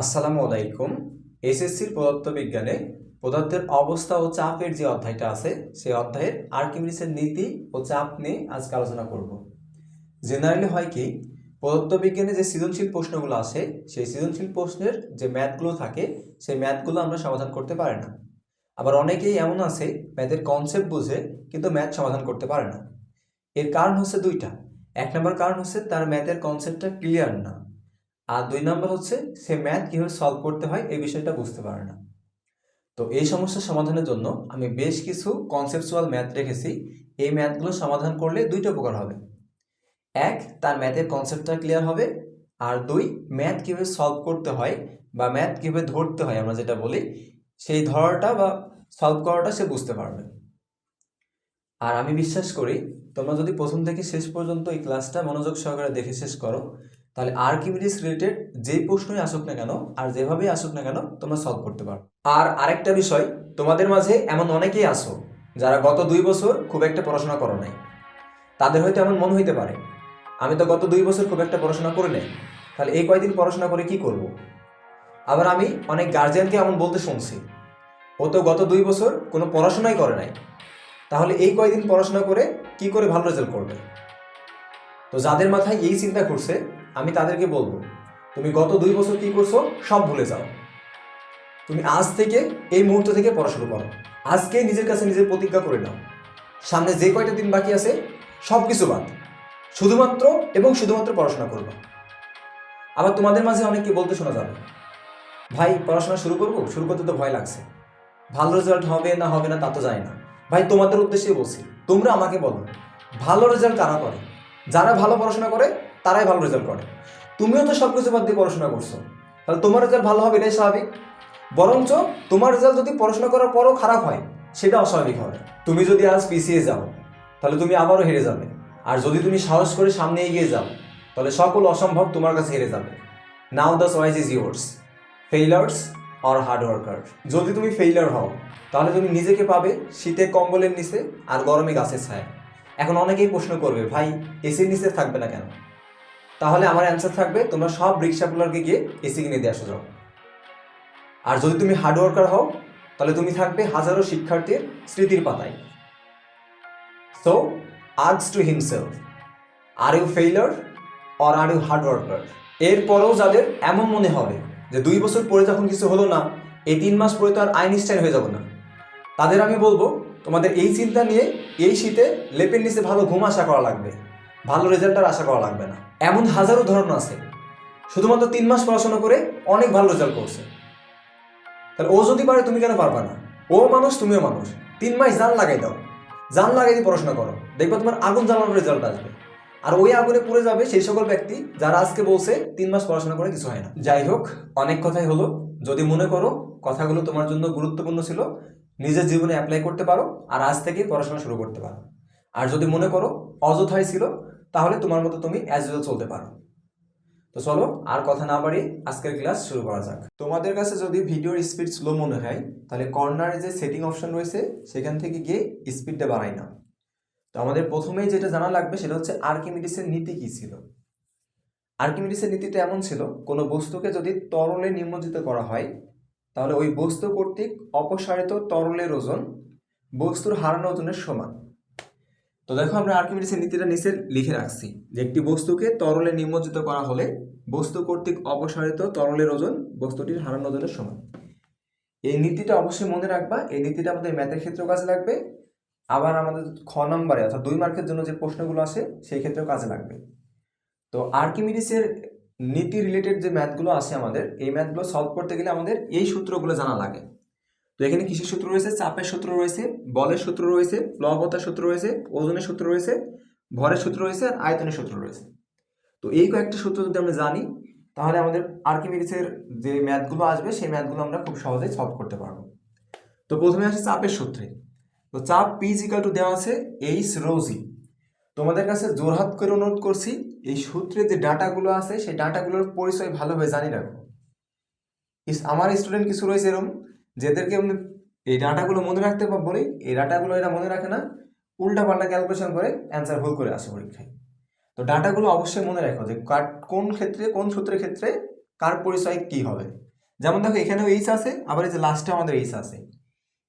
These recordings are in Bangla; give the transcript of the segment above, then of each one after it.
আসসালামু আলাইকুম। এসএসসির পদার্থবিজ্ঞানে পদার্থের অবস্থা ও চাপের যে অধ্যায়টা আছে, সেই অধ্যায়ের আর্কিমিডিসের নীতি ও চাপ নিয়ে আজকে আলোচনা করব। জেনারেলি হয় কি, পদার্থবিজ্ঞানে যে সৃজনশীল প্রশ্নগুলো আসে সেই সৃজনশীল প্রশ্নের যে ম্যাথগুলো থাকে, সেই ম্যাথগুলো আমরা সমাধান করতে পারি না। আবার অনেকেই এমন আছে, ম্যাথের কনসেপ্ট বুঝে কিন্তু ম্যাথ সমাধান করতে পারে না। এর কারণ হচ্ছে দুইটা। এক নম্বর কারণ হচ্ছে তার ম্যাথের কনসেপ্টটা ক্লিয়ার না। আর দুই নম্বর হচ্ছে, সে ম্যাথ কীভাবে সলভ করতে হয় এই বিষয়টা বুঝতে পারে না। তো এই সমস্যার সমাধানের জন্য আমি বেশ কিছু কনসেপচুয়াল ম্যাথ রেখেছি। এই ম্যাথগুলো সমাধান করলে দুইটা উপকার হবে। এক, তার ম্যাথের কনসেপ্টটা ক্লিয়ার হবে। আর দুই ম্যাথ কীভাবে সলভ করতে হয় বা ম্যাথ কীভাবে ধরতে হয় আমরা যেটা বলি, সেই ধরাটা বা সলভ করাটা সে বুঝতে পারবে। আর আমি বিশ্বাস করি, তোমরা যদি প্রথম থেকে শেষ পর্যন্ত এই ক্লাসটা মনোযোগ সহকারে দেখে শেষ করো তাহলে আর্কিমিডিস রিলেটেড যেই প্রশ্নই আসুক না কেন, আর যেভাবেই আসুক না কেন, তোমরা সলভ করতে পারো। আর আরেকটা বিষয়, তোমাদের মাঝে এমন অনেকেই আসো যারা গত দুই বছর খুব একটা পড়াশোনা করো নাই। তাদের হয়তো এমন মন হইতে পারে, আমি তো গত দুই বছর খুব একটা পড়াশোনা করে নাই, তাহলে এই কয়দিন পড়াশোনা করে কি করব। আবার আমি অনেক গার্জিয়ানকে এমন বলতে শুনছি, ও তো গত দুই বছর কোনো পড়াশোনাই করে নাই, তাহলে এই কয়দিন পড়াশোনা করে কি করে ভালো রেজাল্ট করবে? তো যাদের মাথায় এই চিন্তা করছে আমি তাদেরকে বলব, তুমি গত দুই বছর কি করছ সব ভুলে যাও। তুমি আজ থেকে এই মুহূর্ত থেকে পড়া শুরু করো। আজকে নিজের কাছে নিজের প্রতিজ্ঞা করে নাও। সামনে যে কয়টা দিন বাকি আছে সব কিছু বাদ। শুধুমাত্র এবং শুধুমাত্র পড়াশোনা করবে। আবার তোমাদের মাঝে অনেককে বলতে শোনা যাবে। ভাই, পড়াশোনা শুরু করব? শুরু করতে তো ভয় লাগছে। ভালো রেজাল্ট হবে না হবে না তা তো যায় না। ভাই, তোমাদের উদ্দেশ্যে বলছি, তোমরা আমাকে বলো, ভালো রেজাল্ট কারা করে? যারা ভালো পড়াশোনা করে তারাই ভালো রেজাল্ট করে। তুমিও তো সব কিছু বাদ দিয়ে পড়াশোনা করছ। তাহলে তোমার রেজাল্ট ভালো হবে, এটাই স্বাভাবিক। বরঞ্চ তোমার রেজাল্ট যদি পড়াশোনা করার পরও খারাপ হয়, সেটা অস্বাভাবিক হবে। তুমি যদি আজ পিছিয়ে যাও, তাহলে তুমি আবারও হেরে যাবে। আর যদি তুমি সাহস করে সামনে এগিয়ে যাও, তাহলে সকল অসম্ভব তোমার কাছে হেরে যাবে। Now the choice is yours failures or hard worker যদি তুমি ফেইলার হও, তাহলে তুমি নিজেকে পাবে শীতে কম্বলের নিচে আর গরমে গাছের ছায় এখন অনেকেই প্রশ্ন করবে, ভাই এসির নিচে থাকবে না কেন? তাহলে আমার অ্যান্সার থাকবে, তোমরা সব রিক্সাগুলোকে গিয়ে এসি কিনে দিয়ে আসো যাও। আর যদি তুমি হার্ড ওয়ার্কার হও, তাহলে তুমি থাকবে হাজারো শিক্ষার্থীর স্মৃতির পাতায়। So arts to himself are you failure or are you hard worker এরপরেও যাদের এমন মনে হবে যে দুই বছর পরে যখন কিছু হলো না, এই তিন মাস পরে তো আর আইনস্টাইন হয়ে যাব না। তাদের আমি বলব, তোমাদের এই চিন্তা নিয়ে এই শীতে লেপের নিচে ভালো ঘুম আশা করা লাগবে। ভালো রেজাল্ট আর আশা করা লাগবে না। এমন হাজারো ধরন আছে। শুধুমাত্র তিন মাস পড়াশোনা করে অনেক ভালো রেজাল্ট করছে। তাহলে ও যদি পারে, তুমি কেন পারবা না? ও মানুষ, তুমিও মানুষ। তিন মাস জান লাগাই দাও। জান লাগাই দিয়ে পড়াশোনা করো। দেখবে তোমার আগুন জ্বালানোর রেজাল্ট আসবে। আর ওই আগুনে পুড়ে যাবে সেই সকল ব্যক্তি যারা আজকে বলছে, তিন মাস পড়াশোনা করে কিছু হয় না। যাই হোক, অনেক কথাই হলো। যদি মনে করো, কথাগুলো তোমার জন্য গুরুত্বপূর্ণ ছিল, নিজের জীবনে অ্যাপ্লাই করতে পারো আর আজ থেকে পড়াশোনা শুরু করতে পারো। আর যদি মনে করো অযথাই ছিল, তাহলে তোমার মতো তুমি অ্যাজ ইউজুয়াল চলতে পারো। তো চলো আর কথা না বাড়িয়ে আজকের ক্লাস শুরু করা যাক। তোমাদের কাছে যদি ভিডিওর স্পিড স্লো মনে হয়, তাহলে কর্নারে যে সেটিং অপশন রয়েছে, সেখান থেকে গিয়ে স্পিডটা বাড়াই না তো আমাদের প্রথমেই যেটা জানা লাগবে, সেটা হচ্ছে আর্কিমিডিসের নীতি কি ছিল? আর্কিমিডিসের নীতিটা এমন ছিল, কোনো বস্তুকে যদি তরলে নিমজ্জিত করা হয়, তাহলে ওই বস্তু কর্তৃক অপসারিত তরলের ওজন বস্তুর হারানো ওজনের সমান। তো দেখো আমরা আর্কিমিডিসের নীতিটা নিচে লিখে রাখছি যে একটি বস্তুকে তরলে নিমজ্জিত করা হলে বস্তু কর্তৃক অপসারিত তরলের ওজন বস্তুটির হারানো ওজনের সমান। এই নীতিটা অবশ্যই মনে রাখবা, এই নীতিটা আমাদের ম্যাথের ক্ষেত্রেও কাজে লাগবে। আবার আমাদের খ নম্বরে অর্থাৎ দুই মার্কের জন্য যে প্রশ্নগুলো আসে সেই ক্ষেত্রেও কাজে লাগবে। তো আর্কিমিডিসের নীতি রিলেটেড যে ম্যাথগুলো আছে আমাদের, এই ম্যাথগুলো সলভ করতে গেলে আমাদের এই সূত্রগুলো জানা লাগে। তো এখানে কিসের সূত্র রয়েছে? চাপের সূত্র রয়েছে, বলের সূত্র রয়েছে প্লবতার সূত্র রয়েছে, ওজনের সূত্র রয়েছে, ভরের সূত্র রয়েছে, আর আয়তনের সূত্র রয়েছে। তো এই কয়েকটা সূত্র যদি আমরা জানি, তাহলে আমাদের আর্কিমিডিসের যে ম্যাথগুলো আসবে, সেই ম্যাথগুলো আমরা খুব সহজেই সলভ করতে পারব। তো প্রথমে আসে চাপের সূত্রে। তো চাপ পি ইজিক্যাল টু দেওয়া আছে এইচ রোজি তোমাদের কাছে জোরহাত করে অনুরোধ করছি, এই সূত্রে যে ডাটাগুলো আছে, সেই ডাটাগুলোর পরিচয় ভালোভাবে জানি রাখো। আমার স্টুডেন্ট কিছু রয়েছে এরকম যেদেরকে এই ডাটাগুলো মনে রাখতে বলি, এই ডাটাগুলো এরা মনে রাখে না, উল্টা পাল্টা ক্যালকুলেশন করে অ্যান্সার ভুল করে আসে পরীক্ষায়। তো ডাটাগুলো অবশ্যই মনে রাখো যে কার, কোন ক্ষেত্রে, কোন সূত্রের ক্ষেত্রে কার পরিচয় কি হবে। যেমন দেখো, এখানেও এইচ আছে, আবার এই যে লাস্টে আমাদের এইচ আছে।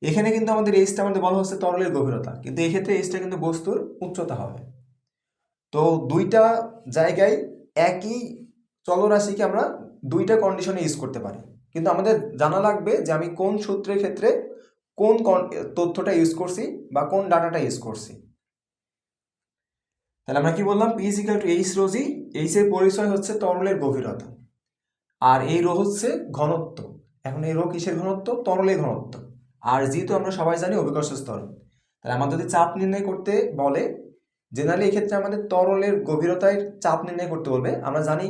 এখানে কিন্তু আমাদের এইচটা আমাদের বলা হচ্ছে তরলের গভীরতা, কিন্তু এই ক্ষেত্রে এইচটা কিন্তু বস্তুর উচ্চতা হবে। তো দুইটা জায়গায় একই চলরাশিকে আমরা দুইটা কন্ডিশনে ইউজ করতে পারি। কিন্তু আমাদের জানা লাগবে যে আমি কোন সূত্রের ক্ষেত্রে কোন তথ্যটা ইউজ করছি বা কোন ডাটাটা ইউজ করছি। তাহলে আমরা কি বললাম? P equal to H rho g H এর পরিচয় হচ্ছে তরলের গভীরতা। আর এই রো হচ্ছে ঘনত্ব। এখন এই রো কিসের ঘনত্ব? তরলের ঘনত্ব। আর জি তো আমরা সবাই জানি অভিকর্ষ স্তর। তাহলে আমাদের যদি চাপ নির্ণয় করতে বলে জেনারেলি এক্ষেত্রে আমাদের তরলের গভীরতায় চাপ নির্ণয় করতে বলবে। আমরা জানি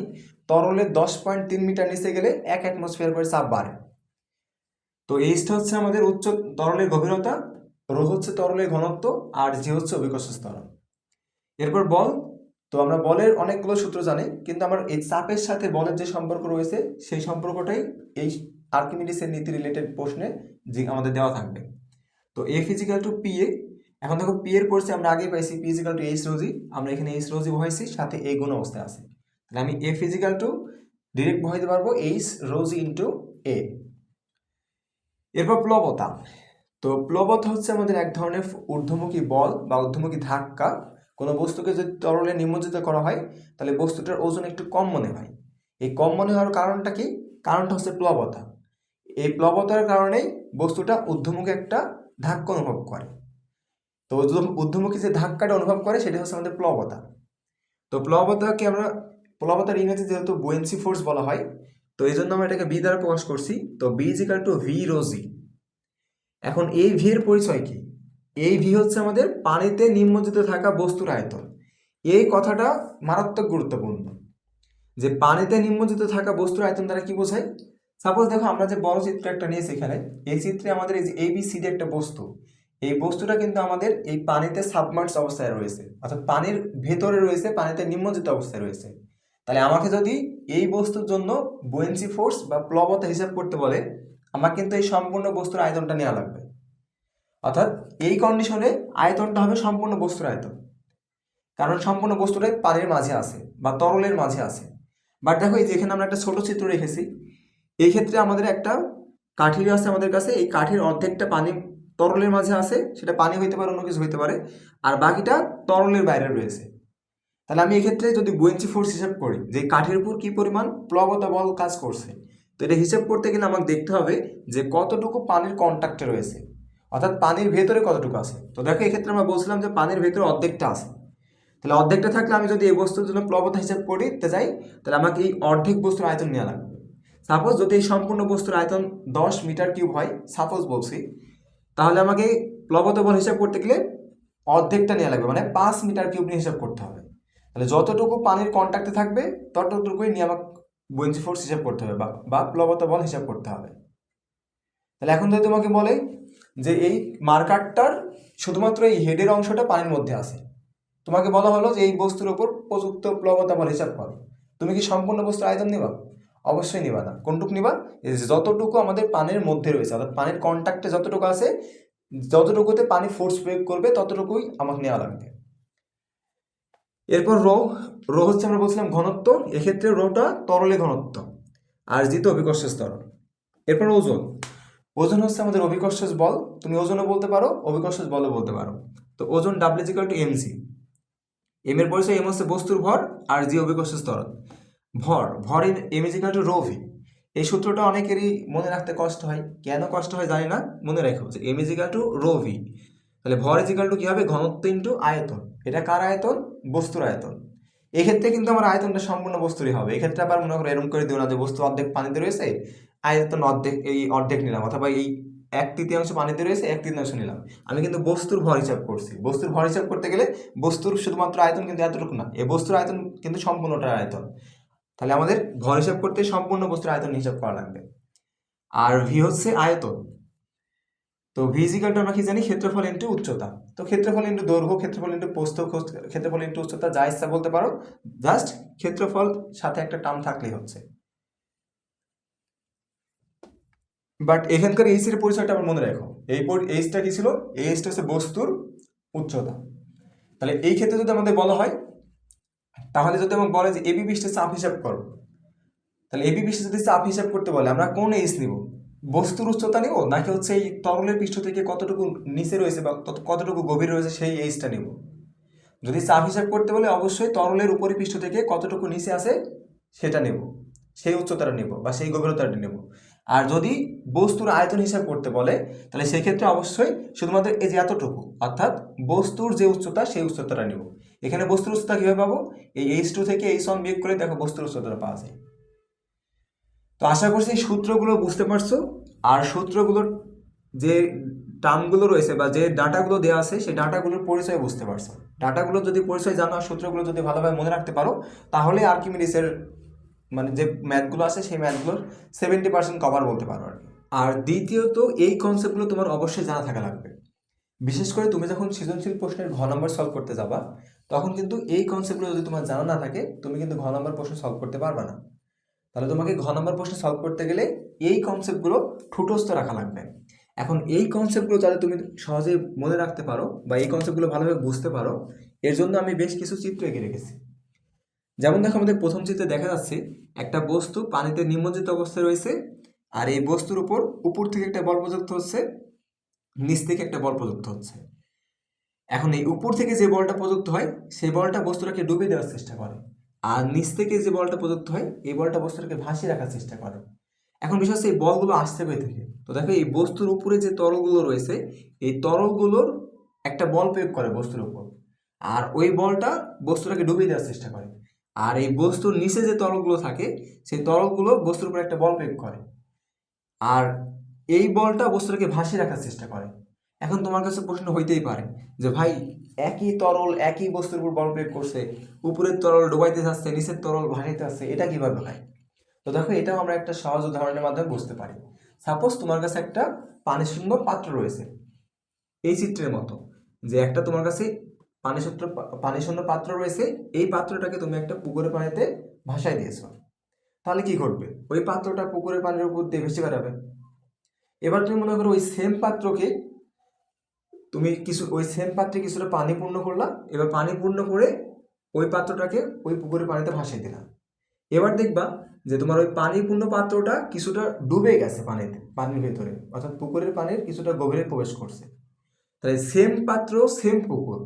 তরলের দশ পয়েন্ট তিন মিটার নিচে গেলে এক অ্যাটমসফিয়ার করে চাপ বাড়ে। তো এইচটা হচ্ছে আমাদের উচ্চ তরলের গভীরতা, রো হচ্ছে তরলের ঘনত্ব, আর জি হচ্ছে অভিকর্ষ স্তর। এরপর বল। তো আমরা বলের অনেকগুলো সূত্র জানি, কিন্তু আমার এই চাপের সাথে বলের যে সম্পর্ক রয়েছে, সেই সম্পর্কটাই এই আর্কিমিডিসের নীতি রিলেটেড প্রশ্নে আমাদের দেওয়া থাকবে। তো A equal to P A এখন দেখো পি এর পরিচয় আমরা আগে পাইছি P equal to H rho g আমরা এখানে এইচ রোজি বহাইছি, সাথে এ গুণ অবস্থায় আছে। তাহলে আমি এ ফিজিক্যাল টু ডিরেক্ট বহাইতে পারব এইচ রোজি ইন্টু এ এরপর প্লবতা। তো প্লবতা হচ্ছে আমাদের এক ধরনের ঊর্ধ্বমুখী বল বা ঊর্ধ্বমুখী ধাক্কা। কোনো বস্তুকে যদি তরলে নিমজ্জিত করা হয়, তাহলে বস্তুটার ওজন একটু কম মনে হয়। এই কম মনে হওয়ার কারণটা কি? কারণটা হচ্ছে প্লবতা। এই প্লবতার কারণেই বস্তুটা ঊর্ধ্বমুখী একটা ধাক্কা অনুভব করে। তো ঊর্ধ্ব- ঊর্ধ্বমুখী যে ধাক্কাটা অনুভব করে সেটা হচ্ছে আমাদের প্লবতা। তো প্লবতাকে আমরা, প্লবতার ইংরেজি যেহেতু বুয়েন্সি ফোর্স বলা হয়, তো এই জন্য আমরা এটাকে বি দ্বারা প্রকাশ করছি। তো B equal to V rho g এখন এই ভি এর পরিচয় কি? এই ভি হচ্ছে আমাদের পানিতে নিমজ্জিত থাকা বস্তুর আয়তন। এই কথাটা মারাত্মক গুরুত্বপূর্ণ। যে পানিতে নিমজ্জিত থাকা বস্তুর আয়তন দ্বারা কি বোঝায়? সাপোজ দেখো আমরা যে বড় চিত্র একটা নিয়েছি এখানে, এই চিত্রে আমাদের এই যে এবিসিডি একটা বস্তু। এই বস্তুটা কিন্তু আমাদের এই পানিতে সাবমার্স অবস্থায় রয়েছে। অর্থাৎ পানির ভেতরে রয়েছে, পানিতে নিমজ্জিত অবস্থায় রয়েছে। তাহলে আমাকে যদি এই বস্তুর জন্য বুয়েন্সি ফোর্স বা প্লবতা হিসাব করতে বলে, আমার কিন্তু এই সম্পূর্ণ বস্তুর আয়তনটা নেওয়া লাগবে। অর্থাৎ এই কন্ডিশনে আয়তনটা হবে সম্পূর্ণ বস্তুর আয়তন। কারণ সম্পূর্ণ বস্তুটাই পানির মাঝে আছে বা তরলের মাঝে আছে। বাট দেখো এই যেখানে আমরা একটা ছোট চিত্র রেখেছি। এই ক্ষেত্রে আমাদের একটা কাঠির আছে আমাদের কাছে। এই কাঠির অর্ধেকটা পানি তরলের মাঝে আছে, সেটা পানি হইতে পারে, অন্য কিছু হইতে পারে, আর বাকিটা তরলের বাইরে রয়েছে। তাহলে আমি এক্ষেত্রে যদি বুয়েন্সি ফোর্স হিসাব করি, যে কাঠের উপর কি পরিমাণ প্লবতা বল কাজ করছে, তো এটা হিসাব করতে গেলে আমাকে দেখতে হবে যে কতটুকু পানির কন্ট্যাক্টে রয়েছে। অর্থাৎ পানির ভেতরে কতটুকু আছে। তো দেখো, এক্ষেত্রে আমরা বলছিলাম যে পানির ভেতরে অর্ধেকটা আছে। তাহলে অর্ধেকটা থাকলে আমি যদি এই বস্তুর জন্য প্লবতা হিসাব করতে যাই, তাহলে আমাকে এই অর্ধেক বস্তুর আয়তন নেওয়া লাগবে। সাপোজ যদি এই সম্পূর্ণ বস্তুর আয়তন দশ মিটার কিউব হয় সাপোজ বলছি তাহলে আমাকে প্লবতা বল হিসাব করতে গেলে অর্ধেকটা নেওয়া লাগবে মানে পাঁচ মিটার কিউব নিয়ে হিসাব করতে হবে। তাহলে যতটুকু পানির কন্ট্যাক্টে থাকবে, ততটুকুই নিয়ে আমাকে বুয়েন্সি ফোর্স হিসাব করতে হবে বা বা প্লবতা বল হিসাব করতে হবে। তাহলে এখন যদি তোমাকে বলে যে এই মার্কারটার শুধুমাত্র এই হেডের অংশটা পানির মধ্যে আছে। তোমাকে বলা হলো যে এই বস্তুর ওপর প্রযুক্ত প্লবতা বল হিসাব করো। তুমি কি সম্পূর্ণ বস্তুর আয়তন নিবা? অবশ্যই নিবা না। কোনটুকু নিবা? যতটুকু আমাদের পানির মধ্যে রয়েছে, অর্থাৎ পানির কন্ট্যাক্টে যতটুকু আছে, যতটুকুতে পানি ফোর্স প্রয়োগ করবে, ততটুকুই আমাকে নেওয়া লাগবে। এরপর রো রো হচ্ছে আমরা বলছিলাম ঘনত্ব, এক্ষেত্রে রোটা তরলে ঘনত্ব আর জিতো অভিকর্ষ স্তর। এরপর ওজন ওজন হচ্ছে আমাদের অভিকর্ষজ বল, তুমি ওজনও বলতে পারো অভিকর্ষজ বলও বলতে পারো। তো ওজন ডাব্লিজিক্যাল টু এমসি এম এর পরিচয় এম হচ্ছে বস্তুর ভর আর জি অভিকর্ষ স্তর। ভর ভর M equal to rho V এই সূত্রটা অনেকেরই মনে রাখতে কষ্ট হয়। কেন কষ্ট হয় জানি না, মনে রাখো যে M equal to rho V তাহলে ভর ইজিক্যাল টু কি হবে? ঘনত্ব ইন্টু আয়তন। এটা কার আয়তন? বস্তুর আয়তন। এক্ষেত্রে কিন্তু আমার আয়তনটা সম্পূর্ণ বস্তুরই হবে। এক্ষেত্রে আবার মনে করো এরকম করে দিও না যে বস্তু অর্ধেক পানিতে রয়েছে, আয়তন অর্ধেক এই অর্ধেক নিলাম অথবা এই এক তৃতীয়াংশ পানিতে রয়েছে, এক তৃতীয়াংশ নিলাম। আমি কিন্তু বস্তুর ভর হিসাব করছি। বস্তুর ভর হিসাব করতে গেলে বস্তুর শুধুমাত্র আয়তন কিন্তু এতটুকু না। এই বস্তুর আয়তন কিন্তু সম্পূর্ণটার আয়তন। তাহলে আমাদের ভর হিসাব করতে সম্পূর্ণ বস্তুর আয়তন হিসাব করা লাগবে। আর ভি হচ্ছে আয়তন। তো ভি ইজিক্যালটা আমরা কি জানি? ক্ষেত্রফল ইন্টু উচ্চতা। তো ক্ষেত্রফল ইন্টু দৈর্ঘ্য, ক্ষেত্রফল ইন্টু প্রস্থ ক্ষেত্রফল ইন্টু উচ্চতা যা ইচ্ছা বলতে পারো জাস্ট ক্ষেত্রফল সাথে একটা টার্ম থাকলেই হচ্ছে। বাট এখানকার এইচ এর পরিচয়টা আবার মনে রাখো। এই এইচটা কি ছিল? এই এইচটা হচ্ছে বস্তুর উচ্চতা। তাহলে এই ক্ষেত্রে যদি আমাদের বলা হয় তাহলে যদি আমাকে বলে যে এবি পৃষ্ঠের চাপ হিসাব করো, তাহলে এপি পৃষ্ঠে যদি চাপ হিসাব করতে বলে, আমরা কোন এইচ নিব? বস্তুর উচ্চতা নিব, নাকি হচ্ছে এই তরলের পৃষ্ঠ থেকে কতটুকু নিচে রয়েছে বা কতটুকু গভীর রয়েছে সেই এইচটা নিব? যদি চাপ হিসাব করতে বলে, অবশ্যই তরলের উপরি পৃষ্ঠ থেকে কতটুকু নিচে আছে সেটা নেব, সেই উচ্চতাটা নেব বা সেই গভীরতাটা নেব। আর যদি বস্তুর আয়তন হিসাব করতে বলে, তাহলে সেক্ষেত্রে অবশ্যই শুধুমাত্র এই যে এতটুকু, অর্থাৎ বস্তুর যে উচ্চতা, সেই উচ্চতাটা নেব। এখানে বস্তুর উচ্চতা কীভাবে পাবো? এই এইচ টু থেকে এইচ ওয়ান বিয়োগ করে দেখো বস্তুর উচ্চতাটা পাওয়া যায়। তো আশা করছি সূত্রগুলো বুঝতে পারছ। আর সূত্রগুলোর যে টার্মগুলো রয়েছে বা যে ডাটাগুলো দেওয়া আছে, সেই ডাটাগুলোর পরিচয় বুঝতে পারছ। ডাটাগুলো যদি পরিচয় জানো আর সূত্রগুলো যদি ভালোভাবে মনে রাখতে পারো, তাহলে আর্কিমিডিসের মানে যে ম্যাথগুলো আছে, সেই ম্যাথগুলোর সেভেন্টি পার্সেন্ট কভার বলতে পারো। আর দ্বিতীয়ত, এই কনসেপ্টগুলো তোমার অবশ্যই জানা থাকা লাগবে। বিশেষ করে তুমি যখন সৃজনশীল প্রশ্নের ঘ নম্বর সলভ করতে যাবা, তখন কিন্তু এই কনসেপ্টগুলো যদি তোমার জানা না থাকে, তুমি কিন্তু ঘ নম্বর প্রশ্ন সলভ করতে পারবে না। তাহলে তোমাকে ঘ নম্বর প্রশ্ন সলভ করতে গেলে এই কনসেপ্টগুলো ঠুটস্থ রাখা লাগবে। এখন এই কনসেপ্টগুলো যাতে তুমি সহজে মনে রাখতে পারো বা এই কনসেপ্টগুলো ভালোভাবে বুঝতে পারো, এর জন্য আমি বেশ কিছু চিত্র এঁকে রেখেছি। যেমন দেখো আমাদের প্রথম চিত্রে দেখা যাচ্ছে, একটা বস্তু পানিতে নিমজ্জিত অবস্থায় রয়েছে, আর এই বস্তুর উপর উপর থেকে একটা বল প্রযুক্ত হচ্ছে নিচ থেকে একটা বল প্রযুক্ত হচ্ছে। এখন এই উপর থেকে যে বলটা প্রযুক্ত হয় সেই বলটা বস্তুটাকে ডুবে দেওয়ার চেষ্টা করে। আর নিচ থেকে যে বলটা প্রযুক্ত হয়, এই বলটা বস্তুটাকে ভাসিয়ে রাখার চেষ্টা করে। এখন বিষয় হচ্ছে এই বলগুলো আসতে পেয়ে থেকে? তো দেখো, এই বস্তুর উপরে যে তরলগুলো রয়েছে, এই তরলগুলোর একটা বল প্রয়োগ করে বস্তুর উপর। আর ওই বলটা বস্তুটাকে ডুবিয়ে দেওয়ার চেষ্টা করে। আর এই বস্তুর নিচে যে তরলগুলো থাকে, সেই তরলগুলো বস্তুর উপর একটা বল প্রয়োগ করে। আর এই বলটা বস্তুটাকে ভাসিয়ে রাখার চেষ্টা করে। এখন তোমার কাছে প্রশ্ন হইতেই পারে যে, ভাই, একই তরল, একই বস্তুর উপর বল প্রয়োগ করছে, উপরের তরল ডুবাইতে যাচ্ছে, নিচের তরল ভাসাইতে যাচ্ছে, এটা কীভাবে হয়? তো দেখো, এটাও আমরা একটা সহজ উদাহরণের মাধ্যমে বুঝতে পারি। সাপোজ তোমার কাছে একটা পানি শূন্য পাত্র রয়েছে। এই চিত্রের মতো যে, একটা তোমার কাছে পানি সূত্র পানি শূন্য পাত্র রয়েছে, এই পাত্রটাকে তুমি একটা পুকুরের পানিতে ভাসায় দিয়েছ। তাহলে কি ঘটবে? ওই পাত্রটা পুকুরের পানির উপর দিয়ে ভেসে বেড়াবে। এবার তুমি মনে করো ওই সেম পাত্রকে তুমি কিছু, ওই সেম পাত্রে কিছুটা পানি পূর্ণ করলা, এবার পানি পূর্ণ করে ওই পাত্রটাকে ওই পুকুরের পানিতে ভাসিয়ে দিলাম এবার দেখবা যে তোমার ওই পানিপূর্ণ পাত্রটা কিছুটা ডুবে গেছে পানিতে, পানির ভেতরে, অর্থাৎ পুকুরের পানির কিছুটা গভীরে প্রবেশ করছে। তাহলে সেম পাত্র সেম পুকুর,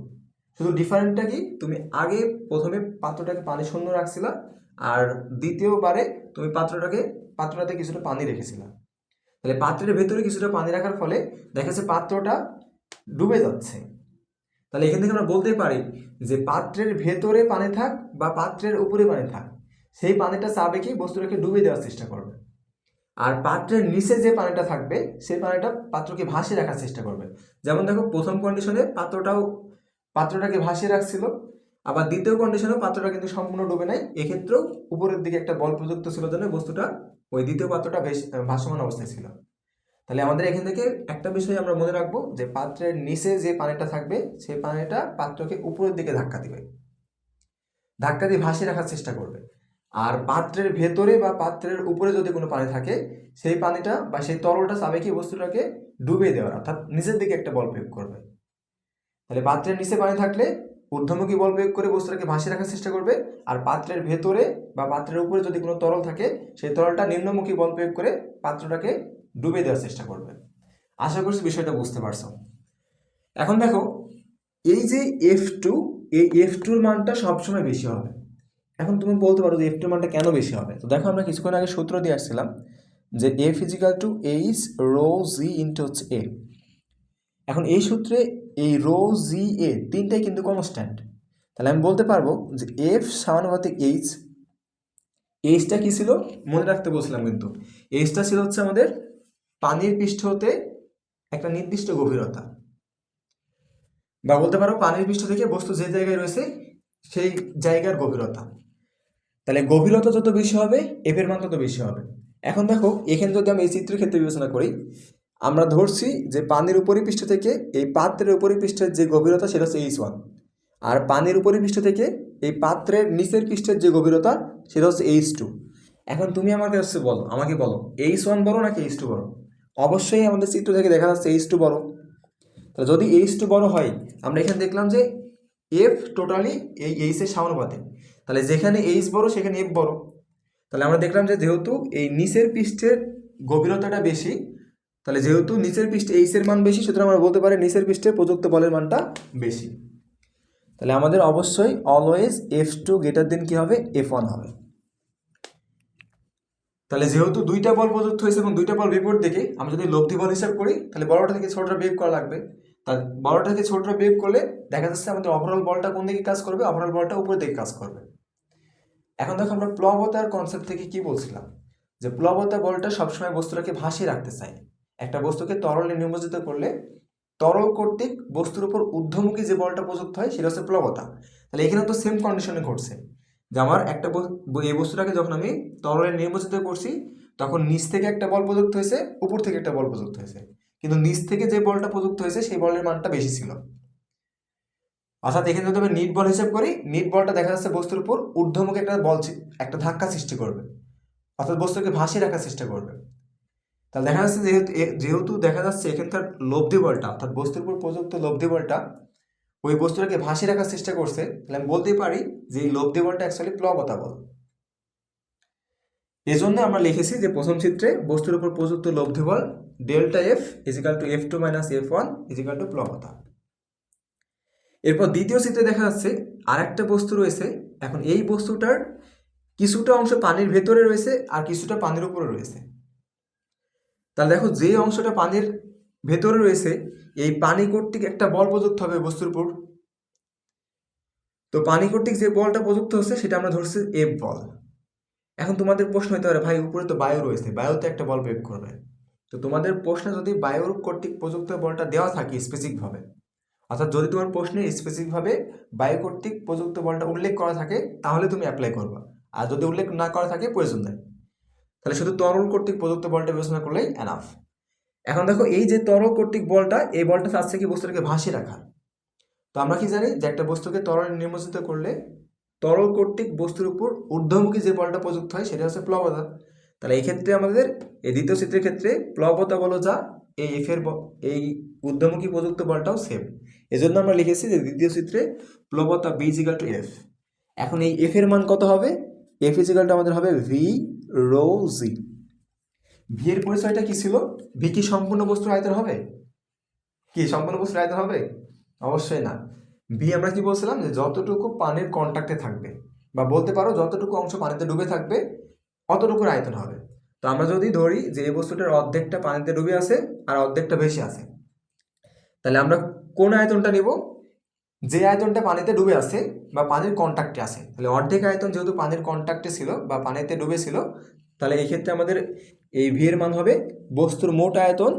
শুধু ডিফারেন্টটা কি? তুমি আগে প্রথমে পাত্রটাকে পানি শূন্য রাখছিলা, আর দ্বিতীয়বারে তুমি পাত্রটাকে, পাত্রটাতে কিছুটা পানি রেখেছিলা। তাহলে পাত্রের ভেতরে কিছুটা পানি রাখার ফলে দেখা যাচ্ছে পাত্রটা ডুবে যাচ্ছে। তাহলে এখান থেকে আমরা বলতে পারি যে পাত্রের ভেতরে পানি থাক বা পাত্রের উপরে পানি থাক, সেই পানিটা চাবে কি বস্তুটাকে ডুবে দেওয়ার চেষ্টা করবে। আর পাত্রের নিচে যে পানিটা থাকবে, সেই পানিটা পাত্রকে ভাসিয়ে রাখার চেষ্টা করবে। যেমন দেখো, প্রথম কন্ডিশনে পাত্রটাও, পাত্রটাকে ভাসিয়ে রাখছিল, আবার দ্বিতীয় কন্ডিশনেও পাত্রটা কিন্তু সম্পূর্ণ ডুবে নাই। এক্ষেত্রেও উপরের দিকে একটা বল প্রযুক্ত ছিল জন্য বস্তুটা ওই দ্বিতীয় পাত্রটা বেশ ভাসমান অবস্থায় ছিল। তাহলে আমাদের এখান থেকে একটা বিষয় আমরা মনে রাখব যে পাত্রের নিচে যে পানিটা থাকবে, সেই পানিটা পাত্রকে উপরের দিকে ধাক্কা দিবে। ধাক্কা দিয়ে ভাসিয়ে রাখার চেষ্টা করবে। আর পাত্রের ভেতরে বা পাত্রের উপরে যদি কোনো পানি থাকে, সেই পানিটা বা সেই তরলটা চাবে কি বস্তুটাকে ডুবিয়ে দেওয়ার, অর্থাৎ নিচের দিকে একটা বল প্রয়োগ করবে। তাহলে পাত্রের নিচে পানি থাকলে ঊর্ধ্বমুখী বল প্রয়োগ করে বস্তুটাকে ভাসিয়ে রাখার চেষ্টা করবে। আর পাত্রের ভেতরে বা পাত্রের উপরে যদি কোনো তরল থাকে, সেই তরলটা নিম্নমুখী বল প্রয়োগ করে পাত্রটাকে ডুবে দেওয়ার চেষ্টা করবে। আশা করছি বিষয়টা বুঝতে পারছ। এখন দেখো, এই যে এফ টু এই এফ টুর মানটা সবসময় বেশি হবে। এখন তুমি বলতে পারো যে এফ টুর মানটা কেন বেশি হবে? তো দেখো আমরা কিছুক্ষণ আগে সূত্র দিয়ে আসছিলাম যে A equal to H rho G into হচ্ছে এ এখন এই সূত্রে এই রো জি এ তিনটাই কিন্তু কনস্ট্যান্ট তাহলে আমি বলতে পারব যে এফ সমানুপাতিক এইচ এইচটা কি ছিল? মনে রাখতে বলছিলাম কিন্তু। এইচটা ছিল হচ্ছে আমাদের পানির পৃষ্ঠ হতে একটা নির্দিষ্ট গভীরতা। বা বলতে পারো পানির পৃষ্ঠ থেকে বস্তু যে জায়গায় রয়েছে, সেই জায়গার গভীরতা। তাহলে গভীরতা যত বেশি হবে এফের মান তত বেশি হবে। এখন দেখো, এখানে যদি আমি এই চিত্রের ক্ষেত্রে বিবেচনা করি আমরা ধরছি যে পানির উপরি পৃষ্ঠ থেকে এই পাত্রের উপরি পৃষ্ঠের যে গভীরতা সেটা হচ্ছে এইচ ওয়ান আর পানির উপরি পৃষ্ঠ থেকে এই পাত্রের নিচের পৃষ্ঠের যে গভীরতা সেটা হচ্ছে এইচ টু এখন তুমি আমার কাছে বলো, আমাকে বলো এইচ ওয়ান বড় নাকি এইচ টু বড় অবশ্যই আমাদের চিত্র থেকে দেখা যাচ্ছে এইচ টু বড় তাহলে যদি এইচ টু বড়ো হয়, আমরা এখানে দেখলাম যে এফ টোটালি এই এইচের সমানুপাতে তাহলে যেখানে এইচ বড়, সেখানে এফ বড়। তাহলে আমরা দেখলাম যে যেহেতু এই নিচের পৃষ্ঠের গভীরতাটা বেশি তাহলে যেহেতু নিচের পৃষ্ঠে এইচ এর মান বেশি, সুতরাং আমরা বলতে পারি নিচের পৃষ্ঠে প্রযুক্ত বলের মানটা বেশি। তাহলে আমাদের অবশ্যই always F two greater than কী হবে? এফ ওয়ান হবে। তাহলে যেহেতু দুইটা বল প্রযুক্ত হয়েছে এবং দুইটা বল বিপরীত দিকে আমরা যদি লব্ধি বল হিসাব করি, তাহলে বড়টা থেকে ছোটটা বিয়োগ করা লাগবে। তাহলে বড়টা থেকে ছোটটা বিয়োগ করলে দেখা যাচ্ছে আমাদের ওভারঅল বলটা কোন দিকে কাজ করবে? ওভারঅল বলটা উপরের দিকে কাজ করবে। এখন দেখো আমরা প্লবতার কনসেপ্ট থেকে কি বলছিলাম? যে প্লবতা বলটা সবসময় বস্তুটাকে ভাসিয়ে রাখতে চাই একটা বস্তুকে তরলে নিমজ্জিত করলে তরল কর্তৃক বস্তুর উপর ঊর্ধ্বমুখী যে বলটা প্রযুক্ত হয়, সেটা হচ্ছে প্লবতা। তাহলে এখানে তো সেম কন্ডিশনে ঘটছে। যে আমার একটা এই বস্তুটাকে যখন আমি তরলে নির্বাচিত করছি, তখন নিচ থেকে একটা বল প্রযুক্ত হয়েছে, উপর থেকে একটা বল প্রযুক্ত হয়েছে। কিন্তু নিচ থেকে যে বলটা প্রযুক্ত হয়েছে, সেই বলের মানটা বেশি ছিল। অর্থাৎ এখানে যদি আমি নিট বল হিসাব করি, নিট বলটা দেখা যাচ্ছে বস্তুর উপর ঊর্ধ্বমুখী একটা বল একটা ধাক্কা সৃষ্টি করবে। অর্থাৎ বস্তুকে ভাসিয়ে রাখার চেষ্টা করবে। তাহলে দেখা যাচ্ছে যেহেতু যেহেতু দেখা যাচ্ছে এখানকার লব্ধি বলটা, অর্থাৎ বস্তুর উপর প্রযুক্ত লব্ধি বলটা, ওই বস্তুটাকে ভাসিয়ে রাখার চেষ্টা করছে, তাহলে আমি বলতেই পারি যে এই লব্ধি বলটা অ্যাকচুয়ালি প্লবতা বল এজন্য আমরা লিখেছি যে প্রথম চিত্রে বস্তুর উপর প্রযুক্ত লব্ধি বল delta F equal to F two minus F one equal to প্লবতা এরপর দ্বিতীয় চিত্রে দেখা যাচ্ছে আর একটা বস্তু রয়েছে, এখন এই বস্তুটার কিছুটা অংশ পানির ভেতরে রয়েছে আর কিছুটা পানির উপরে রয়েছে। তাহলে দেখো যে অংশটা পানির ভেতরে রয়েছে, এই পানি কর্তৃক একটা বল প্রযুক্ত হবে বস্তুর উপর। তো পানি কর্তৃক যে বলটা প্রযুক্ত হচ্ছে, সেটা আমরা ধরছি এফ বল। এখন তোমাদের প্রশ্ন হতে পারে, ভাই, উপরে তো বায়ু রয়েছে, বায়ুতে একটা বল প্রয়োগ করবে। তো তোমাদের প্রশ্নে যদি বায়ুর কর্তৃক প্রযুক্ত বলটা দেওয়া থাকে স্পেসিফিকভাবে অর্থাৎ যদি তোমার প্রশ্নে স্পেসিফিকভাবে বায়ু কর্তৃক প্রযুক্ত বলটা উল্লেখ করা থাকে, তাহলে তুমি অ্যাপ্লাই করবা। আর যদি উল্লেখ না করা থাকে, প্রয়োজন নেই। তাহলে শুধু তরল কর্তৃক প্রযুক্ত বলটা বিবেচনা করলেই এনাফ এখন দেখো, এই যে তরল কর্তৃক বলটা, এই বলটা চাচ্ছে কি বস্তুটাকে ভাসিয়ে রাখা? তো আমরা কি জানি যে একটা বস্তুকে তরল নির্বাচিত করলে তরল কর্তৃক বস্তুর উপর ঊর্ধ্বমুখী যে বলটা প্রযুক্ত হয়, সেটা হচ্ছে প্লবতা। তাহলে এই ক্ষেত্রে আমাদের, এই দ্বিতীয় চিত্রের ক্ষেত্রে প্লবতা বলো যা, এই এফের এই ঊর্ধ্বমুখী প্রযুক্ত বলটাও সেম এজন্য আমরা লিখেছি যে দ্বিতীয় চিত্রে প্লবতা বি ইজিক্যাল টু এফ এখন এই এফ এর মান কত হবে? এফ ইজিক্যালটা আমাদের হবে ভি রো জি ভি এর পরিচয়টা কি ছিল? ভি কি সম্পূর্ণ বস্তুর আয়তন হবে? কি, সম্পূর্ণ বস্তুর আয়তন হবে? অবশ্যই না। ভি আমরা কি বলছিলাম? যে যতটুকু পানির কন্ট্যাক্টে থাকবে, বা বলতে পারো যতটুকু অংশ পানিতে ডুবে থাকবে, অতটুকুর আয়তন হবে। তো আমরা যদি ধরি যে এই বস্তুটার অর্ধেকটা পানিতে ডুবে আছে, আর অর্ধেকটা বেশি আছে, তাহলে আমরা কোন আয়তনটা নিব? যে আয়তনটা পানিতে ডুবে আছে বা পানির কন্ট্যাক্টে আছে, তাহলে অর্ধেক আয়তন যেহেতু পানির কন্ট্যাক্টে ছিল বা পানিতে ডুবে ছিল তাহলে এই ক্ষেত্রে আমাদের এই ভি এর মান হবে বস্তুর মোট আয়তন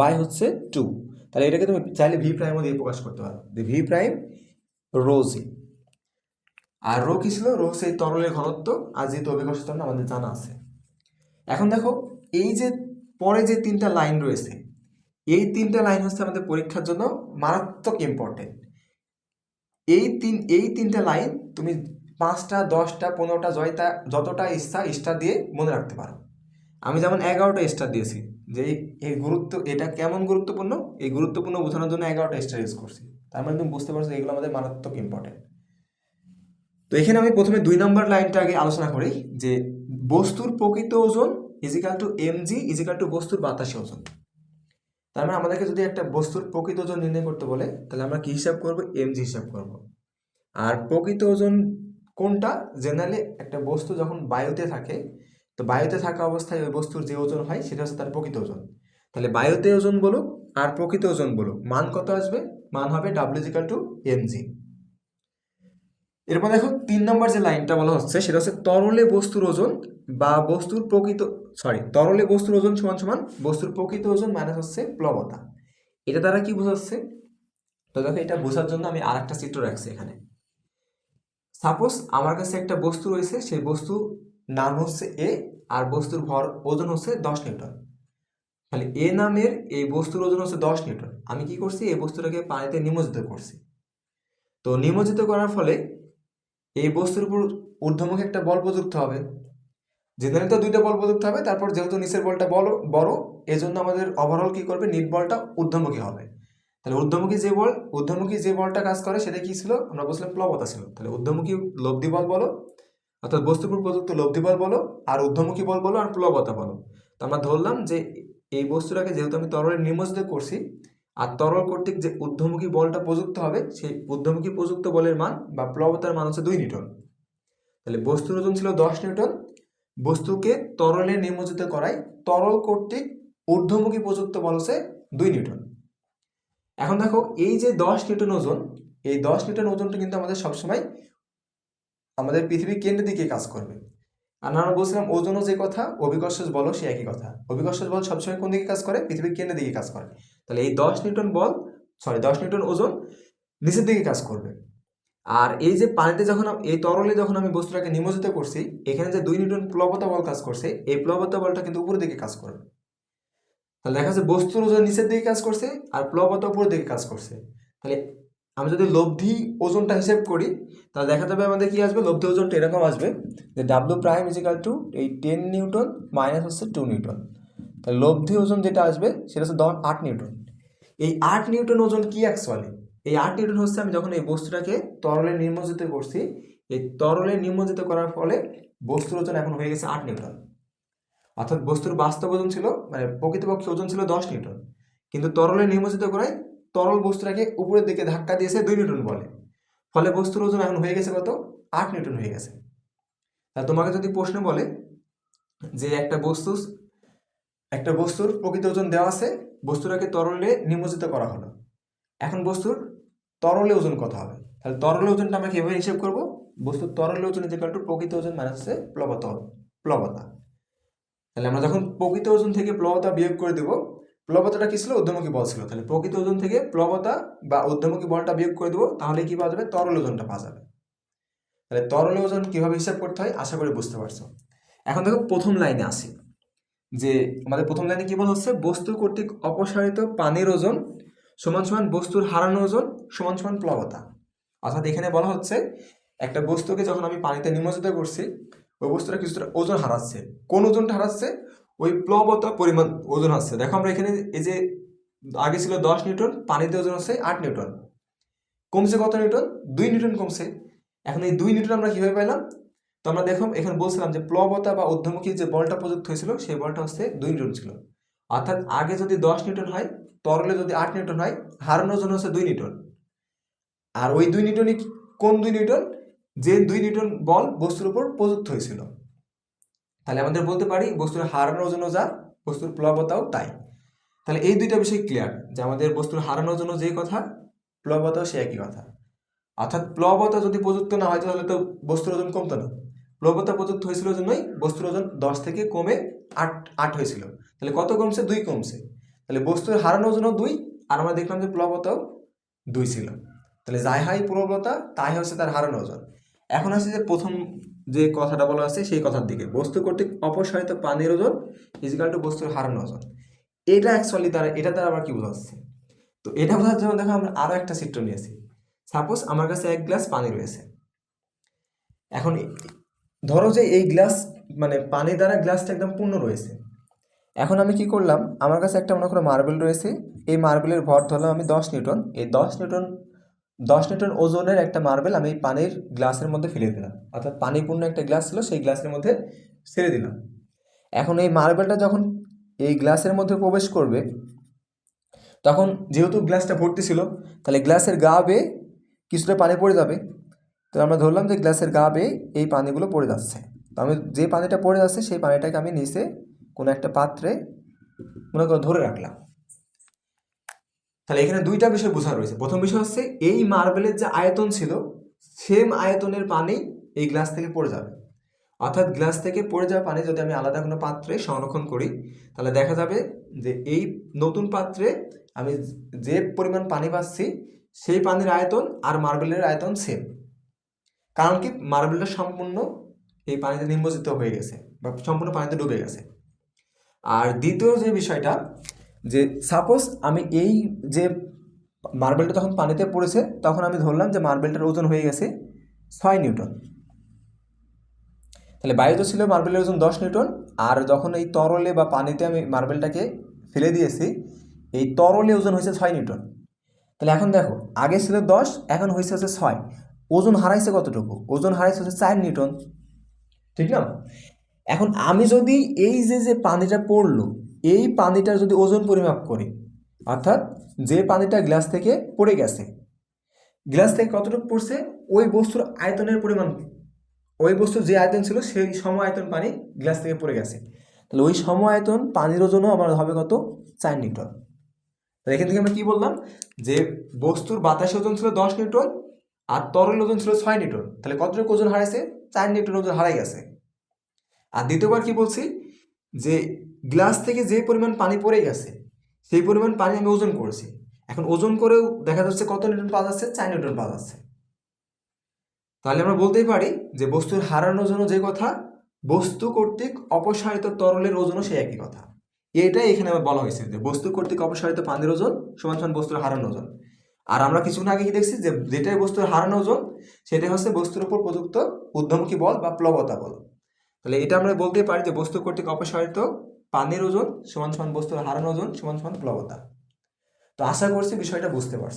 বাই হচ্ছে টু তাহলে এটাকে তুমি চাইলে ভি প্রাইমও দিয়ে প্রকাশ করতে পারো। ভি প্রাইম রোজি আর রো কি ছিল? রো এই তরলের ঘনত্ব আর যেহেতু অভিকর্ষ ত্বরণ আমাদের জানা আছে। এখন দেখো, এই যে পরে যে তিনটা লাইন রয়েছে, এই তিনটা লাইন হচ্ছে আমাদের পরীক্ষার জন্য মারাত্মক ইম্পর্টেন্ট এই তিন, এই তিনটা লাইন তুমি পাঁচটা, দশটা, পনেরোটা জয়টা যতটা ইচ্ছা স্টার দিয়ে মনে রাখতে পারো। আমি যেমন এগারোটা স্টার দিয়েছি, যে এই- গুরুত্ব, এটা কেমন গুরুত্বপূর্ণ? এই গুরুত্বপূর্ণ বোঝানোর জন্য এগারোটা স্টার ইউজ করছি। তার মানে তুমি বুঝতে পারছ এগুলো আমাদের মারাত্মক ইম্পর্টেন্ট তো এখানে আমি প্রথমে দুই নম্বর লাইনটা আগে আলোচনা করি, যে বস্তুর প্রকৃত ওজন equal to M G equal to বস্তুর বাতাসী ওজন। তার মানে আমাদেরকে যদি একটা বস্তুর প্রকৃত ওজন নির্ণয় করতে বলে, তাহলে আমরা কি হিসাব করব? এম জি হিসাব করব। আর প্রকৃত ওজন কোনটা? জেনারেলি একটা বস্তু যখন বায়ুতে থাকে, তো বায়ুতে থাকা অবস্থায় ওই বস্তুর যে ওজন হয়, সেটা হচ্ছে তার প্রকৃত ওজন। তাহলে বায়ুতে ওজন বলুক আর প্রকৃত ওজন বলুক, মান কত আসবে? মান হবে ডাব্লিউজিক্যাল টু এম জি এরপর দেখো তিন নম্বর যে লাইনটা বলা হচ্ছে, সেটা হচ্ছে তরলে বস্তুর ওজন বা বস্তুর প্রকৃত সরি তরলে বস্তুর ওজন সমান সমান, বস্তুর প্রকৃত ওজন মাইনাস হচ্ছে প্লবতা। এটা দ্বারা কি বোঝাচ্ছে? তো দেখো, এটা বোঝার জন্য আমি আর একটা চিত্র রাখছি এখানে। সাপোজ আমার কাছে একটা বস্তু রয়েছে, সেই বস্তু নাম হচ্ছে এ আর বস্তুর ভর, ওজন হচ্ছে দশ নিউটন। তাহলে এ নামের এই বস্তুর ওজন হচ্ছে দশ নিউটন। আমি কি করছি? এই বস্তুটাকে পানিতে নিমজ্জিত করছি। তো নিমজ্জিত করার ফলে এই বস্তুর উপর ঊর্ধ্বমুখী একটা বল প্রযুক্ত হবে। জেনারেল তো দুইটা বল প্রযুক্ত হবে, তারপর যেহেতু নিচের বলটা বড় বড়, এজন্য আমাদের ওভারঅল কি করবে? নিট বলটা ঊর্ধ্বমুখী হবে। তাহলে ঊর্ধ্বমুখী যে বল, ঊর্ধ্বমুখী যে বলটা কাজ করে, সেটা কি ছিল? আমরা বলছিলাম প্লবতা ছিল। তাহলে ঊর্ধ্বমুখী লব্ধি বল বলো, অর্থাৎ বস্তুর উপর প্রযুক্ত লব্ধি বল বলো, আর ঊর্ধ্বমুখী বল বলো, আর প্লবতা বলো। তো আমরা ধরলাম যে এই বস্তুটাকে যেহেতু আমি তরলে নিমজ্জিত করছি, আর তরল কর্তৃক যে ঊর্ধ্বমুখী বলটা প্রযুক্ত হবে, সেই ঊর্ধ্বমুখী প্রযুক্ত বলের মান বা প্লবতার মান হচ্ছে দুই নিউটন। তাহলে বস্তুর ওজন ছিল দশ নিউটন বস্তুকে তরলে নিমজ্জিত করায় তরল কর্তৃক ঊর্ধ্বমুখী প্রযুক্ত বল হচ্ছে দুই নিউটন। এখন দেখো, এই যে দশ নিউটন ওজন, এই দশ নিউটন ওজনটা কিন্তু আমাদের সবসময় আমাদের পৃথিবীর কেন্দ্রের দিকে কাজ করবে। আর আমরা বলছিলাম ওজনও যে কথা, অভিকর্ষজ বল সে একই কথা। অভিকর্ষজ বল সবসময় কোন দিকে কাজ করে? পৃথিবীর কেন্দ্রের দিকে কাজ করে। তাহলে এই দশ নিউটন বল সরি দশ নিউটন ওজন নিচের দিকে কাজ করবে। আর এই যে পানিতে যখন এই তরলে যখন আমি বস্তুটাকে নিমজ্জিত করছি, এখানে যে দুই নিউটন প্লবতা বল কাজ করছে, এই প্লবতা বলটা কিন্তু উপরের দিকে কাজ করবে তাহলে দেখা যাচ্ছে বস্তুর ওজন নিচের দিকে কাজ করছে আর প্লবতা উপরের দিকে কাজ করছে। তাহলে আমি যদি লব্ধি ওজনটা হিসেব করি, তাহলে দেখা যাবে আমাদের কি আসবে? লব্ধি ওজনটা এরকম আসবে যে ডাব্লু প্রাইম ইজিক্যাল টু এই টেন নিউটন মাইনাস হচ্ছে টু নিউটন তাহলে লব্ধি ওজন যেটা আসবে, সেটা হচ্ছে দশ আট নিউটন এই আট নিউটন ওজন কি অ্যাকচুয়ালি এই আট নিউটন হচ্ছে আমি যখন এই বস্তুটাকে তরলে নিমজ্জিত করছি, এই তরলে নিমজ্জিত করার ফলে বস্তুর ওজন এখন হয়ে গেছে আট নিউটন। অর্থাৎ বস্তুর বাস্তব ওজন ছিল মানে প্রকৃতপক্ষে ওজন ছিল দশ নিউটন। কিন্তু তরলে নিমজ্জিত করায় তরল বস্তুটাকে উপরের দিকে ধাক্কা দিয়েছে দুই নিউটন বলে। ফলে বস্তুর ওজন এখন হয়ে গেছে কত? আট নিউটন হয়ে গেছে। তা তোমাকে যদি প্রশ্ন বলে যে একটা বস্তু একটা বস্তুর প্রকৃত ওজন দেওয়া আছে, বস্তুটাকে তরলে নিমজ্জিত করা হলো। এখন বস্তুর তরলে ওজন কত হবে? তাহলে তরলে ওজনটা আমরা কীভাবে হিসেব করব? বস্তুর তরলে ওজন ইজিক্যাল টু প্রকৃত ওজন মাইনাস হচ্ছে প্লবতা প্লবতা। তাহলে আমরা যখন প্রকৃত ওজন থেকে প্লবতা বিয়োগ করে দেব, প্লবতাটা কি ছিল? ঊর্ধ্বমুখী বল ছিল। তাহলে প্রকৃত ওজন থেকে প্লবতা বা ঊর্ধ্বমুখী বলটা বিয়োগ করে দেবো, তাহলে কি পাওয়া যাবে? তরল ওজনটা পাওয়া যাবে। তাহলে তরল ওজন কীভাবে হিসাব করতে হয়? আশা করি বুঝতে পারছ। এখন দেখো প্রথম লাইনে আসি। যে আমাদের প্রথম লাইনে কি বলা হচ্ছে? বস্তু কর্তৃক অপসারিত পানির ওজন সমান সমান বস্তুর হারানো ওজন সমান সমান প্লবতা। অর্থাৎ এখানে বলা হচ্ছে, একটা বস্তুকে যখন আমি পানিতে নিমজ্জিত করছি, ওই বস্তুটা কিছুটা ওজন হারাচ্ছে। কোন ওজনটা হারাচ্ছে? ওই প্লবতা পরিমাণ ওজন হচ্ছে দেখো আমরা এখানে এই যে আগে ছিল দশ নিউটন, পানিতে ওজন হচ্ছে আট নিউটন। কমছে কত নিউটন? দুই নিউটন কমছে। এখন এই দুই নিউটন আমরা কীভাবে পেলাম তো আমরা দেখো, এখানে বলছিলাম যে প্লবতা বা ঊর্ধ্বমুখী যে বলটা প্রযুক্ত হয়েছিল, সেই বলটা হচ্ছে দুই নিউটন ছিল। অর্থাৎ আগে যদি দশ নিউটন হয় তরলে যদি আট নিউটন হয়, হারানোর জন্য হচ্ছে দুই নিউটন। আর ওই দুই নিউটনই কোন দুই নিউটন? যে দুই নিউটন বল বস্তুর উপর প্রযুক্ত হয়েছিল। তাহলে আমাদের বলতে পারি, বস্তুর হারানোর জন্য যা, বস্তুর প্লবতাও তাই। তাহলে এই দুইটা বিষয় ক্লিয়ার যে আমাদের বস্তুর হারানোর জন্য যেই কথা, প্লবতাও সে একই কথা। অর্থাৎ প্লবতা যদি প্রযুক্ত না হয়, তাহলে তো বস্তুর ওজন কমতো না। প্লবতা প্রযুক্ত হয়েছিল জন্যই বস্তুর ওজন দশ থেকে কমে আট আট হয়েছিল। তাহলে কত কমছে? দুই কমছে। তাহলে বস্তুর হারানো ওজনও দুই, আর আমরা দেখলাম যে প্লবতাও দুই ছিল। তাহলে যাই হয় প্লবতা তাই হচ্ছে তার হারানো ওজন। এখন আসছে যে প্রথম যে কথাটা বলা আছে সেই কথার দিকে। বস্তু কর্তৃক অপসারিত পানির ওজন ইজিক্যাল টু বস্তুর হারানো ওজন। এটা অ্যাকচুয়ালি দ্বারা এটা দ্বারা আবার কি বোঝাচ্ছে? তো এটা বোঝার জন্য দেখো আমরা আরও একটা চিত্র নিয়েছি। সাপোজ আমার কাছে এক গ্লাস পানি রয়েছে। এখন ধরো যে এই গ্লাস মানে পানি দ্বারা গ্লাসটা একদম পূর্ণ রয়েছে। এখন আমি কি করলাম? আমার কাছে একটা মনে করো মার্বেল রয়েছে। এই মার্বেলের ভর ধরলাম আমি দশ নিউটন। এই দশ নিউটন দশ নিউটন ওজনের একটা মার্বেল আমি পানির গ্লাসের মধ্যে ফেলে দিলাম। অর্থাৎ পানিপূর্ণ একটা গ্লাস ছিল, সেই গ্লাসের মধ্যে ছেড়ে দিলাম। এখন এই মার্বেলটা যখন এই গ্লাসের মধ্যে প্রবেশ করবে, তখন যেহেতু গ্লাসটা ভর্তি ছিল, তাহলে গ্লাসের গা বেয়ে কিছুটা পানি পড়ে যাবে। তো আমরা ধরলাম যে গ্লাসের গা বেয়ে এই পানিগুলো পড়ে যাচ্ছে। তো আমি যে পানিটা পড়ে যাচ্ছে, সেই পানিটাকে আমি নিচে কোনো একটা পাত্রে মনে করো ধরে রাখলাম। তাহলে এখানে দুইটা বিষয় বোঝা রয়েছে। প্রথম বিষয় হচ্ছে, এই মার্বেলের যে আয়তন ছিল সেম আয়তনের পানি এই গ্লাস থেকে পড়ে যাবে। অর্থাৎ গ্লাস থেকে পড়ে যাওয়া পানি যদি আমি আলাদা কোনো পাত্রে সংরক্ষণ করি, তাহলে দেখা যাবে যে এই নতুন পাত্রে আমি যে পরিমাণ পানি পাচ্ছি, সেই পানির আয়তন আর মার্বেলের আয়তন সেম কারণ কি? মার্বেলটা সম্পূর্ণ এই পানিতে নিমজ্জিত হয়ে গেছে বা সম্পূর্ণ পানিতে ডুবে গেছে। আর দ্বিতীয় যে বিষয়টা, যে সাপোজ আমি এই যে মার্বেলটা যখন পানিতে পড়েছে, তখন আমি ধরলাম যে মার্বেলটার ওজন হয়ে গেছে ছয় নিউটন। তাহলে বায়ুতে ছিল মার্বেলের ওজন দশ নিউটন, আর যখন এই তরলে বা পানিতে আমি মার্বেলটাকে ফেলে দিয়েছি, এই তরলে ওজন হয়েছে ছয় নিউটন। তাহলে এখন দেখো, আগে ছিল দশ, এখন হয়েছে হচ্ছে ছয়। ওজন হারাইছে কতটুকু? ওজন হারাইছে হচ্ছে চার নিউটন। ঠিক না? এখন আমি যদি এই যে যে পানিটা পড়ল, এই পানিটার যদি ওজন পরিমাপ করি, অর্থাৎ যে পানিটা গ্লাস থেকে পড়ে গেছে, গ্লাস থেকে কতটুকু পড়ছে? ওই বস্তুর আয়তনের পরিমাণ ওই বস্তুর যে আয়তন ছিল, সেই সম আয়তন পানি গ্লাস থেকে পড়ে গেছে। তাহলে ওই সম আয়তন পানির ওজনও আমার হবে কত? চার নিউটন। তাহলে এখান থেকে আমরা কী বললাম? যে বস্তুর বাতাসের ওজন ছিল দশ নিউটন, আর তরল ওজন ছিল ছয় নিউটন। তাহলে কতটুকু ওজন হারাইছে? চার নিউটন ওজন হারাই গেছে। আর দ্বিতীয়বার কি বলছি? যে গ্লাস থেকে যে পরিমাণ পানি পড়ে গেছে, সেই পরিমাণ পানি আমি ওজন করেছি। এখন ওজন করেও দেখা যাচ্ছে কত নিউটন পাওয়া যাচ্ছে চার নিউটন পাওয়া যাচ্ছে তাহলে আমরা বলতেই পারি যে বস্তুর হারানোর জন্য যে কথা, বস্তু কর্তৃক অপসারিত তরলের ওজনও সেই একই কথা। এটাই এখানে আবার বলা হয়েছে যে বস্তু কর্তৃক অপসারিত পানির ওজন সমান সমান বস্তুর হারানো ওজন। আর আমরা কিছুক্ষণ আগে কি দেখছি যে যেটাই বস্তুর হারানো ওজন, সেটাই হচ্ছে বস্তুর উপর প্রযুক্ত ঊর্ধ্বমুখী বল বা প্লবতা বল। তাহলে এটা আমরা বলতে পারি যে বস্তু কর্তৃক অপসারিত পানির ওজন সমান সমান বস্তুর হারানো ওজন সমান সমান প্লবতা তো আশা করছি বিষয়টা বুঝতে পারছি